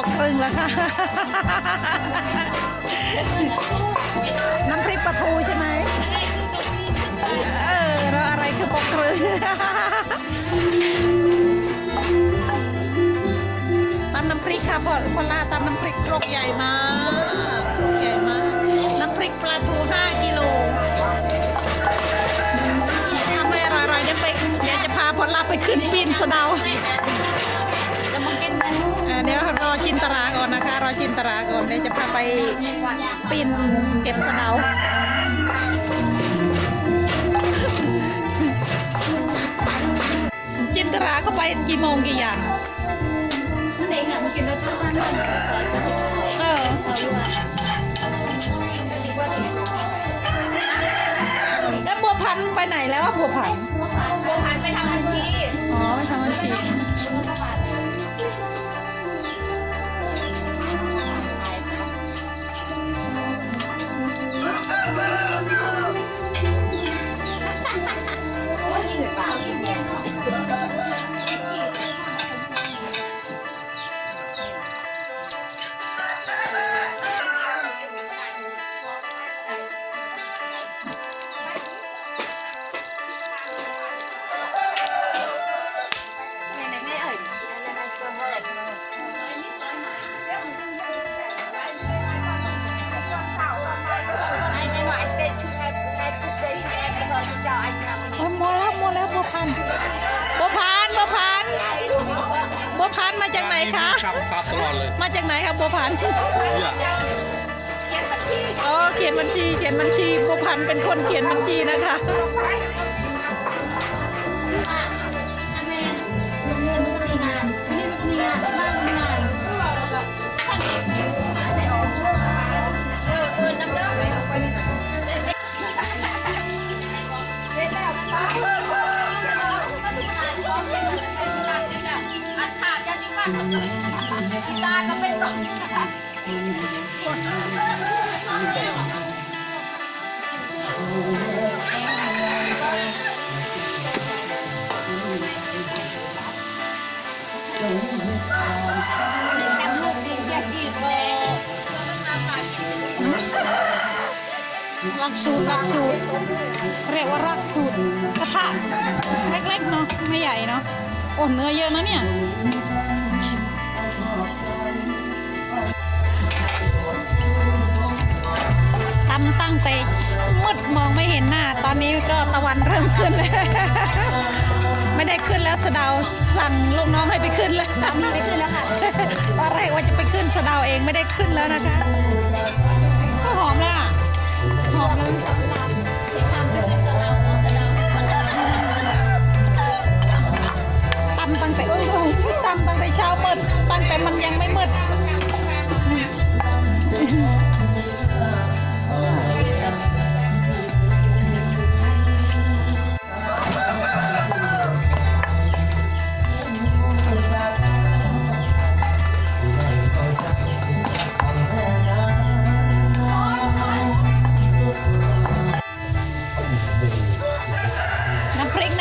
บอกครึ่งแล้วค่ะ น้ำพริกปลาทูใช่ไหมเออแล้วอะไรคือบอกครึ่งตำน้ำพริกค่ะพอพอลาตำน้ำพริกครกใหญ่มากครกใหญ่มาก น้ำพริกปลาทู5กิโลทำให้อร่อยๆเดี๋ยวไปเดี๋ยวจะพาพอลาไปขึ้นปีนสะเดาจะมา อ่าเดี๋ยวรอจินตราก่อนนะคะ รอจินตราก่อนเดี๋ยวจะพาไปปีนเก็บสะเดาจินตราเขาไปกี่โมงกี่อย่างเด็กอะมากินรถทั้งวันเลยเออแล้วบัวพันธุ์ไปไหนแล้วว่าบัวพันธุ์บัวพันไปทำบัญชี อ๋อไปทำบัญชี บัวพันธุ์บัวพันธุ์บัวพันธุ์บัวพันธุ์มาจากไหนคะครับครับตลอดเลย มาจากไหนครับบัวพันธุ์เนี่ยอ๋อเขียนบัญชีเขียนบัญชีบัวพันธุ์เป็นคนเขียนบัญชีนะคะ ตาก็เป็นต้องรักสูตรรักสูตรเรียกว่ารักสูตรกระทะเล็กๆเนาะไม่ใหญ่เนาะโอ้เนื้อเยอะนะเนี่ย นี้ก็ตะวันเริ่มขึ้นแล้วไม่ได้ขึ้นแล้วสะดาวสั่งลูกน้องให้ไปขึ้นแล้วไม่ขึ้นแล้วค่ะตอนแรกว่าจะไปขึ้นสะดาวเองไม่ได้ขึ้นแล้วนะคะก็หอมละ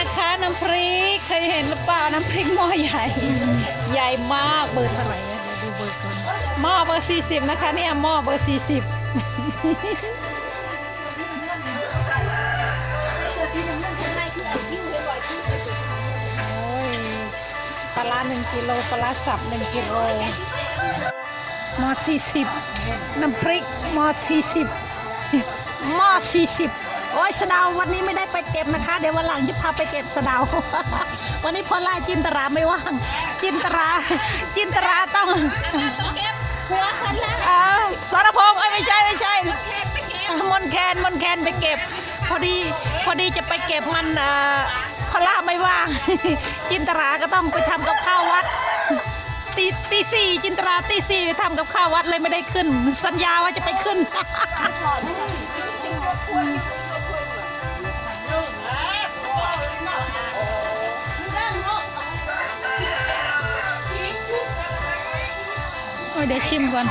น้ำพริกนะคะน้ำพริกเคยเห็นหรือเปล่าน้ำพริกหม้อใหญ่ ใหญ่มากเบอร์เท่าไหร่เนี่ยดูเบอร์ก่อนหม้อเบอร์สี่สิบนะคะเนี่ยหม้อเบอร์สี่สิบปลาหนึ่งกิโลปลาร้าสับหนึ่งกิโลหม้อสี่สิบน้ำพริกหม้อสี่สิบหม้อสี่สิบ โอ้ยสะเดาวันนี้ไม่ได้ไปเก็บนะคะ เดี๋ยววันหลังจะพาไปเก็บสะเดาวันนี้พอล่าจินตราไม่ว่าง จินตรา จินตราต้องหัวคันละเอ่อสรพงษ์เอ้ยไม่ใช่ไม่ใช่มนแคนมนแคนไปเก็บ พอดีพอดีจะไปเก็บมันเอ่อพละไม่ว่าง จินตราก็ต้องไปทำกับข้าววัดตีตีสี่จินตราตีสี่ไปทำกับข้าววัดเลยไม่ได้ขึ้น สัญญาว่าจะไปขึ้น เดี๋ยวชิมก่อน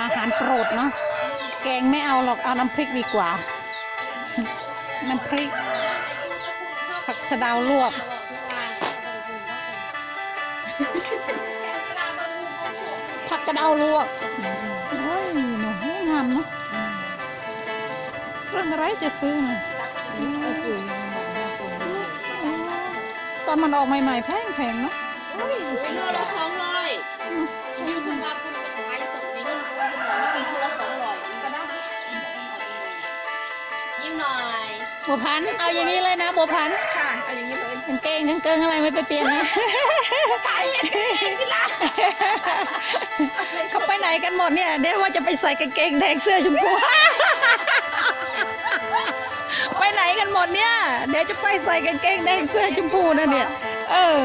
อาหารโปรดเนาะแกงไม่เอาหรอกเอาน้ำพริกดีกว่า น้ำพริก ผักสะดาวลวกผักกระเดาวลวกโอ้ยหนูงามเนาะเรื่องอะไรจะซื้อน่ะ ตอนมันออกใหม่ๆแพงแพงๆเนาะเป็นโลละสองร้อยยิ่งคุณมาคุณไปขายส่งในเงินคุณบอกว่าเป็นโลละสองร้อยก็ได้ยิ้มหน่อยบัวพันธุ์เอาอย่างนี้เลยนะบัวพันธุ์ค่ะเอาอย่างนี้เลยกางเกงกางเกงอะไรไม่ไปเปลี่ยนนะเขาไปไหนกันหมดเนี่ยเดี๋ยวว่าจะไปใส่กางเกงแดงเสื้อชมพู ไปไหนกันหมดเนี่ย เดี๋ยวจะไปใส่กางเกงแดงเสื้อชมพูนะเนี่ย เออ